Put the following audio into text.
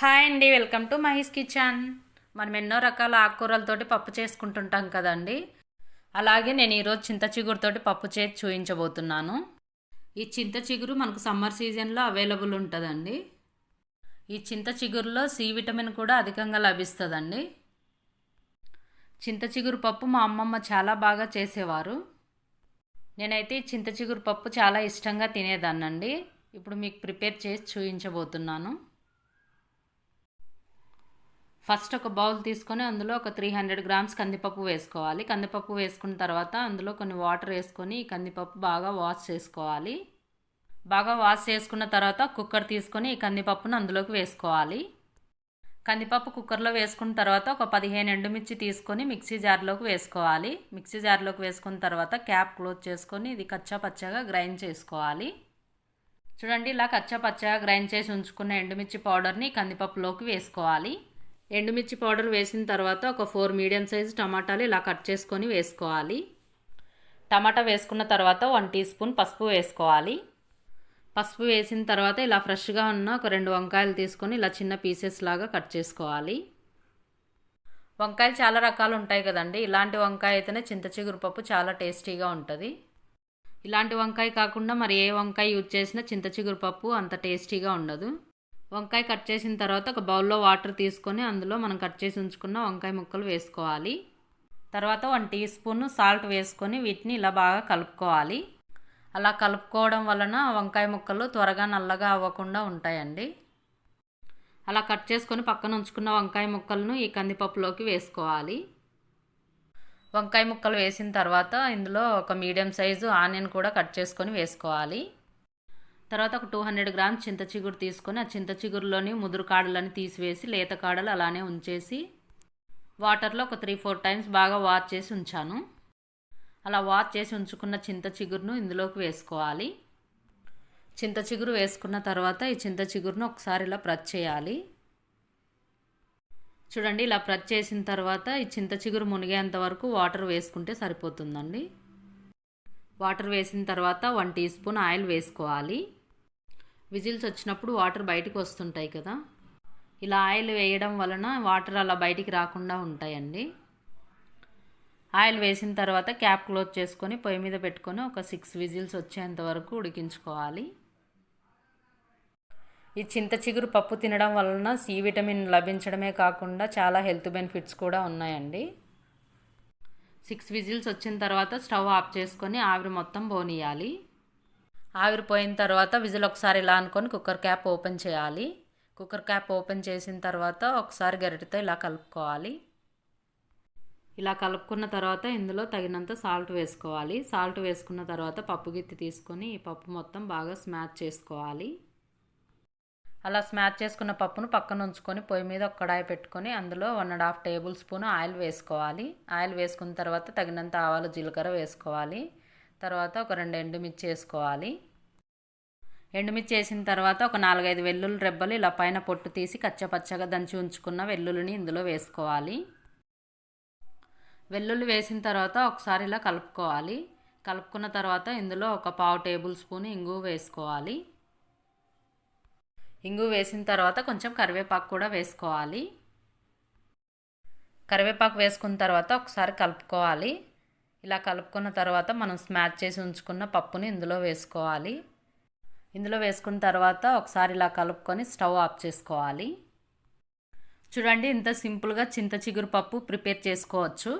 Hi అండి welcome to Mahesh kitchen. మనం ఎన్నో రకాల ఆకుకూరలతోటి పప్పు చేసుకుంటుంటాం కదండి. అలాగే నేను ఈరోజు చింత చిగురుతోటి పప్పు చేసి చూపించబోతున్నాను ఈ చింత చిగురు మనకు సమ్మర్ సీజన్లో అవైలబుల్ ఉంటుందండి. ఈ చింత చిగురులో సి విటమిన్ కూడా అధికంగా లభిస్తుందండి. చింత చిగురు పప్పు మా అమ్మమ్మ చాలా బాగా చేసేవారు. నేనైతే ఈ చింత చిగురు పప్పు చాలా ఇష్టంగా తినేదాన్నండి. ఇప్పుడు మీకు ప్రిపేర్ చేసి చూపించబోతున్నాను ఫస్ట్ ఒక బౌల్ తీసుకొని అందులో ఒక త్రీ హండ్రెడ్ గ్రామ్స్ కందిపప్పు వేసుకోవాలి. కందిపప్పు వేసుకున్న తర్వాత అందులో కొన్ని వాటర్ వేసుకొని ఈ కందిపప్పు బాగా వాష్ చేసుకోవాలి. బాగా వాష్ చేసుకున్న తర్వాత కుక్కర్ తీసుకొని ఈ కందిపప్పును అందులోకి వేసుకోవాలి. కందిపప్పు కుక్కర్లో వేసుకున్న తర్వాత ఒక పదిహేను ఎండుమిర్చి తీసుకొని మిక్సీ జార్లోకి వేసుకోవాలి. మిక్సీ జార్లోకి వేసుకున్న తర్వాత క్యాప్ క్లోజ్ చేసుకొని ఇది కచ్చా పచ్చగా గ్రైండ్ చేసుకోవాలి. చూడండి ఇలా కచ్చా పచ్చగా గ్రైండ్ చేసి ఉంచుకున్న ఎండుమిర్చి పౌడర్ని కందిపప్పులోకి వేసుకోవాలి. ఎండుమిర్చి పౌడర్ వేసిన తర్వాత ఒక ఫోర్ మీడియం సైజు టమాటాలు ఇలా కట్ చేసుకొని వేసుకోవాలి. టమాటా వేసుకున్న తర్వాత వన్ టీ స్పూన్ పసుపు వేసుకోవాలి. పసుపు వేసిన తర్వాత ఇలా ఫ్రెష్గా ఉన్న ఒక రెండు వంకాయలు తీసుకొని ఇలా చిన్న పీసెస్ లాగా కట్ చేసుకోవాలి. వంకాయలు చాలా రకాలు ఉంటాయి కదండి. ఇలాంటి వంకాయ అయితేనే చింతచిగురు పప్పు చాలా టేస్టీగా ఉంటుంది. ఇలాంటి వంకాయ కాకుండా మరి ఏ వంకాయ యూజ్ చేసినా చింతచిగురు పప్పు అంత టేస్టీగా ఉండదు. వంకాయ కట్ చేసిన తర్వాత ఒక బౌల్లో వాటర్ తీసుకొని అందులో మనం కట్ చేసి ఉంచుకున్న వంకాయ ముక్కలు వేసుకోవాలి. తర్వాత వన్ టీ స్పూన్ సాల్ట్ వేసుకొని వీటిని ఇలా బాగా కలుపుకోవాలి. అలా కలుపుకోవడం వలన వంకాయ ముక్కలు త్వరగా నల్లగా అవ్వకుండా ఉంటాయండి. అలా కట్ చేసుకొని పక్కన ఉంచుకున్న వంకాయ ముక్కలను ఈ కందిపప్పులోకి వేసుకోవాలి. వంకాయ ముక్కలు వేసిన తర్వాత ఇందులో ఒక మీడియం సైజు ఆనియన్ కూడా కట్ చేసుకొని వేసుకోవాలి. తర్వాత ఒక టూ హండ్రెడ్ గ్రామ్స్ చింత చిగురు తీసుకొని ఆ చింత చిగురులోని ముదురు కాడలని తీసివేసి లేత కాడలు అలానే ఉంచేసి వాటర్లో ఒక త్రీ ఫోర్ టైమ్స్ బాగా వాష్ చేసి ఉంచాను. అలా వాష్ చేసి ఉంచుకున్న చింత చిగురును ఇందులోకి వేసుకోవాలి. చింత చిగురు వేసుకున్న తర్వాత ఈ చింత చిగురును ఒకసారి ఇలా ప్రెస్ చేయాలి. చూడండి ఇలా ప్రెస్ చేసిన తర్వాత ఈ చింత చిగురు మునిగేంత వరకు వాటర్ వేసుకుంటే సరిపోతుందండి. వాటర్ వేసిన తర్వాత వన్ టీ స్పూన్ ఆయిల్ వేసుకోవాలి. విజిల్స్ వచ్చినప్పుడు వాటర్ బయటకు వస్తుంటాయి కదా. ఇలా ఆయిల్ వేయడం వలన వాటర్ అలా బయటికి రాకుండా ఉంటాయండి. ఆయిల్ వేసిన తర్వాత క్యాప్ క్లోజ్ చేసుకొని పొయ్యి మీద పెట్టుకొని ఒక సిక్స్ విజిల్స్ వచ్చేంత వరకు ఉడికించుకోవాలి. ఈ చింత చిగురు పప్పు తినడం వలన సి విటమిన్ లభించడమే కాకుండా చాలా హెల్త్ బెనిఫిట్స్ కూడా ఉన్నాయండి. సిక్స్ విజిల్స్ వచ్చిన తర్వాత స్టవ్ ఆఫ్ చేసుకొని ఆవిరి మొత్తం బోనియాలి ఆవిరిపోయిన తర్వాత విజిల్ ఒకసారి ఇలా అనుకొని కుక్కర్ క్యాప్ ఓపెన్ చేయాలి. కుక్కర్ క్యాప్ ఓపెన్ చేసిన తర్వాత ఒకసారి గరిటెతో ఇలా కలుపుకోవాలి. ఇలా కలుపుకున్న తర్వాత ఇందులో తగినంత సాల్ట్ వేసుకోవాలి. సాల్ట్ వేసుకున్న తర్వాత పప్పు గిత్తి తీసుకొని ఈ పప్పు మొత్తం బాగా స్మాచ్ చేసుకోవాలి. అలా స్మాచ్ చేసుకున్న పప్పును పక్కన ఉంచుకొని పొయ్యి మీద ఒక కడాయి పెట్టుకొని అందులో one and half tablespoon oil వేసుకోవాలి. ఆయిల్ వేసుకున్న తర్వాత తగినంత ఆవాలు జీలకర్ర వేసుకోవాలి. తర్వాత ఒక రెండు ఎండుమిర్చి వేసుకోవాలి. ఎండుమిర్చి వేసిన తర్వాత ఒక నాలుగైదు వెల్లుల్లి రెబ్బలు ఇలా పైన పొట్టు తీసి కచ్చపచ్చగా దంచి ఉంచుకున్న వెల్లుల్లిని ఇందులో వేసుకోవాలి. వెల్లుల్లి వేసిన తర్వాత ఒకసారి ఇలా కలుపుకోవాలి. కలుపుకున్న తర్వాత ఇందులో ఒక పావు టేబుల్ స్పూన్ ఇంగు వేసుకోవాలి. ఇంగు వేసిన తర్వాత కొంచెం కరివేపాకు కూడా వేసుకోవాలి. కరివేపాకు వేసుకున్న తర్వాత ఒకసారి కలుపుకోవాలి. ఇలా కలుపుకున్న తర్వాత మనం స్మాచ్ చేసి ఉంచుకున్న పప్పుని ఇందులో వేసుకోవాలి. ఇందులో వేసుకున్న తర్వాత ఒకసారి ఇలా కలుపుకొని స్టవ్ ఆఫ్ చేసుకోవాలి. చూడండి ఇంత సింపుల్గా చింత చిగురు పప్పు ప్రిపేర్ చేసుకోవచ్చు.